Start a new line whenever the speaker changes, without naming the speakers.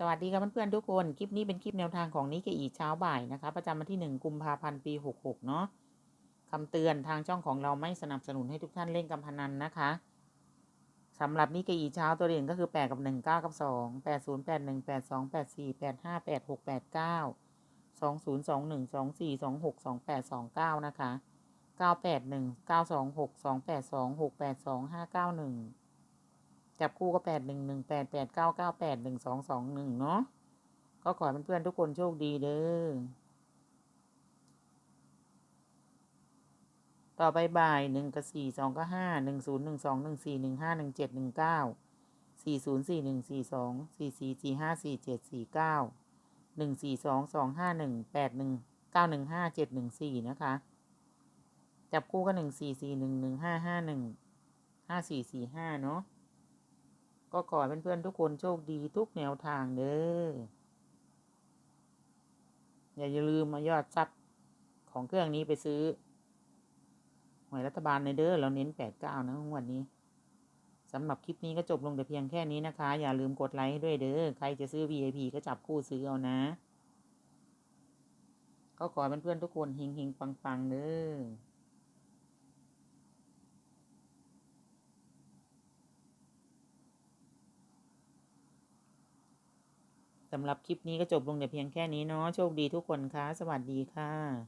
สวัสดีครับเพื่อนๆทุกคน คลิปนี้เป็นคลิปแนวทางของนิกเกอีเช้าบ่ายนะคะ ประจำวันที่ 1 กุมภาพันธ์ปี 66 เนาะคำเตือนทางช่องของเราไม่สนับสนุนให้ทุกท่านเล่นการพนันนะคะสำหรับนิกเกอีเช้าตัวเด่นก็คือ 8 กับ 1 9 กับ 2 8 0 8 1 8 2 8 4 8 5 8 6 8 9 2 0 2 1 2 4 2 6 2 8 2 9 นะคะ 981 926 282 682 591 จับคู่ก็แปดหนึ่งหนึ่งแปดแปดเก้าเก้าแปดหนึ่งสองสองหนึ่งเนาะก็ขอให้เพื่อนๆทุกคนโชคดีเด้อต่อไปบ่ายหนึ่งกับสี่สองก็ห้าหนึ่งศูนย์หนึ่งสองหนึ่งสี่หนึ่งห้าหนึ่งเจ็ดหนึ่งเก้าสี่ศูนย์สี่หนึ่งสี่สองสี่สี่สี่ห้าสี่เจ็ดสี่เก้าหนึ่งสี่สองสองห้าหนึ่งแปดหนึ่งเก้าหนึ่งห้าเจ็ดหนึ่งสี่นะคะ จับคู่ก็หนึ่งสี่สี่หนึ่งหนึ่งห้าห้าหนึ่งห้าสี่สี่ห้าเนาะ ก็ขอให้เพื่อนๆทุกคนโชคดีทุกแนวทางเด้ออย่าลืมมายอดซับของเครื่องนี้ไปซื้อหวยรัฐบาลในเด้อเราเน้นแปดเก้านะวันนี้สำหรับคลิปนี้ก็จบลงแต่เพียงแค่นี้นะคะ อย่าลืมกดไลค์ด้วยเด้อใครจะซื้อ VIP ก็จับคู่ซื้อเอานะ ก็ขอให้เพื่อนๆทุกคนเฮงๆปังๆเด้อำหรับคลิปนี้ก็จบลงแต่เพียงแค่นี้เนาะโชคดีทุกคนคะสวัสดีค่ะ